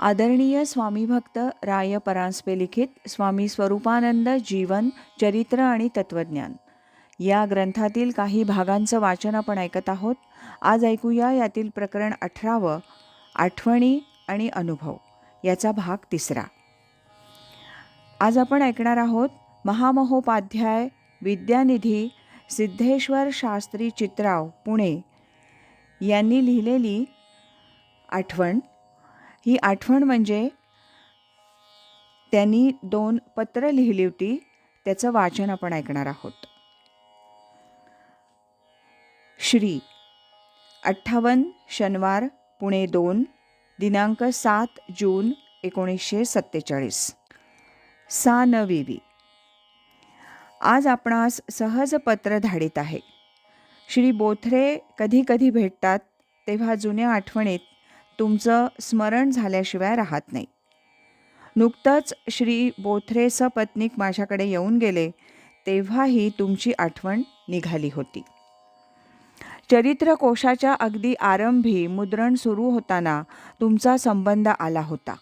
आदरणीय स्वामीभक्त राय परांजपे लिखित स्वामी स्वरूपानंद जीवन चरित्र आणि तत्वज्ञान. या ग्रंथातील काही भागांचं वाचन आपण ऐकत आहोत. आज ऐकूया यातील प्रकरण अठरावं आठवणी आणि अनुभव. याचा भाग तिसरा. आज आपण ऐकणार आहोत महामहोपाध्याय विद्यानिधी सिद्धेश्वर शास्त्री चित्राव पुणे. यांनी लिहिलेली आठवण ही आठवण म्हणजे त्यांनी दोन पत्र लिहिली होती त्याचं वाचन आपण ऐकणार आहोत. श्री अठ्ठावन्न शनिवार पुणे दोन दिनांक सात जून एकोणीसशे सत्तेचाळीस. सा न वेवी आज आपणास सहज पत्र धाडीत आहे. श्री बोथरे कधी कधी भेटतात तेव्हा जुन्या आठवणीत तुमचं स्मरण झाल्याशिवाय राहत नाही. नुकतंच श्री बोथरे सपत्नीक माझ्याकडे येऊन गेले तेव्हाही तुमची आठवण निघाली होती. चरित्रकोशाच्या अगदी आरंभी मुद्रण सुरू होताना तुमचा संबंध आला होता.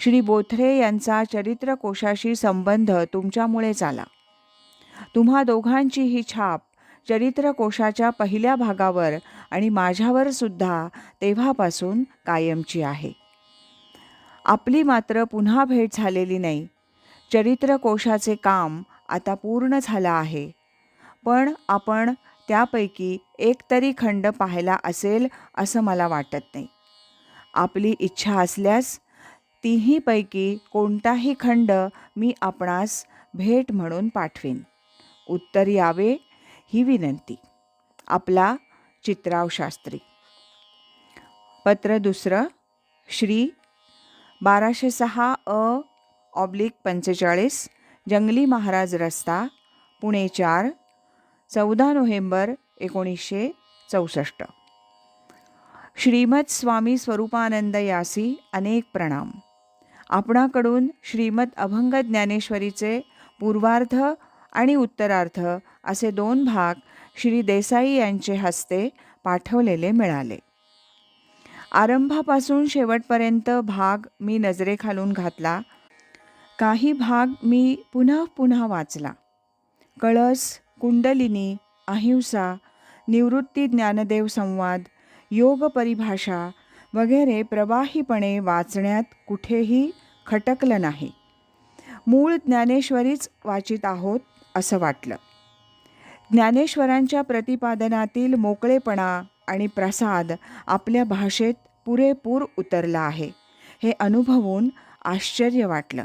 श्री बोथरे यांचा चरित्रकोशाशी संबंध तुमच्यामुळेच आला. तुम्हा दोघांची ही छाप चरित्रकोशाच्या पहिल्या भागावर आणि माझ्यावर सुद्धा तेव्हापासून कायमची आहे. आपली मात्र पुन्हा भेट झालेली नाही. चरित्रकोशाचे काम आता पूर्ण झालं आहे. पण आपण त्यापैकी एक तरी खंड पाहायला असेल असं मला वाटत नाही. आपली इच्छा असल्यास तिहीपैकी कोणताही खंड मी आपणास भेट म्हणून पाठवीन. उत्तर यावे ही विनंती. आपला चित्राव शास्त्री. पत्र दुसरं श्री बाराशे सहा अ ऑब्लिक पंचेचाळीस जंगली महाराज रस्ता पुणे चार चौदा नोव्हेंबर एकोणीसशे चौसष्ट. श्रीमद स्वामी स्वरूपानंद यासी अनेक प्रणाम. आपणाकडून श्रीमद अभंग ज्ञानेश्वरीचे पूर्वार्ध आणि उत्तरार्ध असे दोन भाग श्री देसाई यांचे हस्ते पाठवलेले मिळाले. आरंभापासून शेवटपर्यंत भाग मी नजरेखालून घातला. काही भाग मी पुन्हा पुन्हा वाचला. कळस कुंडलिनी अहिंसा निवृत्ती ज्ञानदेव संवाद योग परिभाषा वगैरे प्रवाहीपणे वाचण्यात कुठेही खटकलं नाही. मूळ ज्ञानेश्वरीच वाचित आहोत असं वाटलं. ज्ञानेश्वरांच्या प्रतिपादनातील मोकळेपणा आणि प्रसाद आपल्या भाषेत पुरेपूर उतरला आहे. हे अनुभवून आश्चर्य वाटलं.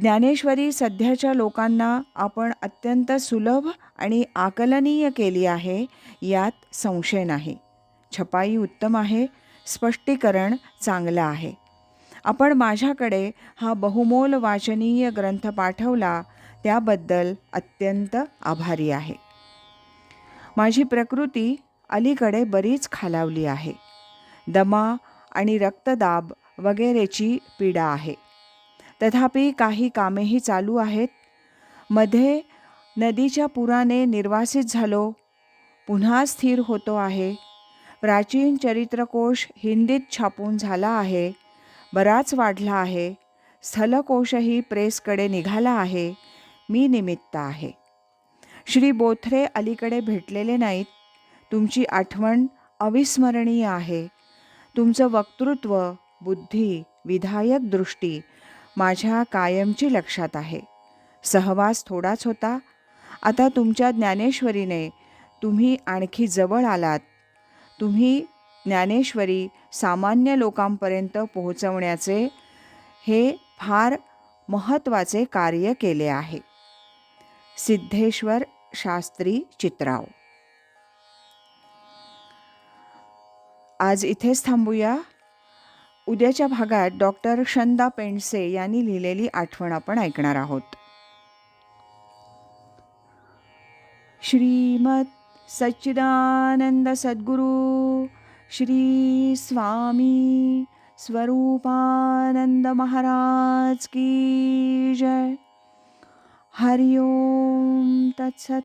ज्ञानेश्वरी सध्याच्या लोकांना आपण अत्यंत सुलभ आणि आकलनीय केली आहे यात संशय नाही. छपाई उत्तम आहे स्पष्टीकरण चांगलं आहे. आपण माझ्याकडे हा बहुमोल वाचनीय ग्रंथ पाठवला त्याबद्दल अत्यंत आभारी आहे. माझी प्रकृती अलीकडे बरीच खालावली आहे. दमा आणि रक्तदाब वगैरेची पीडा आहे. तथापि काही कामेही चालू आहेत. मध्ये नदीच्या पुराने निर्वासित झालो. पुन्हा स्थिर होतो आहे. प्राचीन चरित्रकोश हिंदीत छापून झाला आहे. बराच वाढला आहे. स्थलकोशही प्रेसकडे निघाला आहे. मी निमित्त आहे. श्री बोथरे अलीकडे भेटलेले नाहीत. तुमची आठवण अविस्मरणीय आहे. तुमचं वक्तृत्व बुद्धी विधायक दृष्टी माझ्या कायमची लक्षात आहे. सहवास थोडाच होता. आता तुमच्या ज्ञानेश्वरीने तुम्ही आणखी जवळ आलात. तुम्ही ज्ञानेश्वरी सामान्य लोकांपर्यंत पोहोचवण्याचे हे फार महत्त्वाचे कार्य केले आहे. सिद्धेश्वर शास्त्री चित्राव. आज इथेच थांबूया. उद्याच्या भागात डॉक्टर शंदा पेंडसे यांनी लिहिलेली आठवण आपण ऐकणार आहोत. श्रीमत सच्चिदानंद सद्गुरु श्री स्वामी स्वरूपानंद महाराज की जय. हरि ओं तत्सत्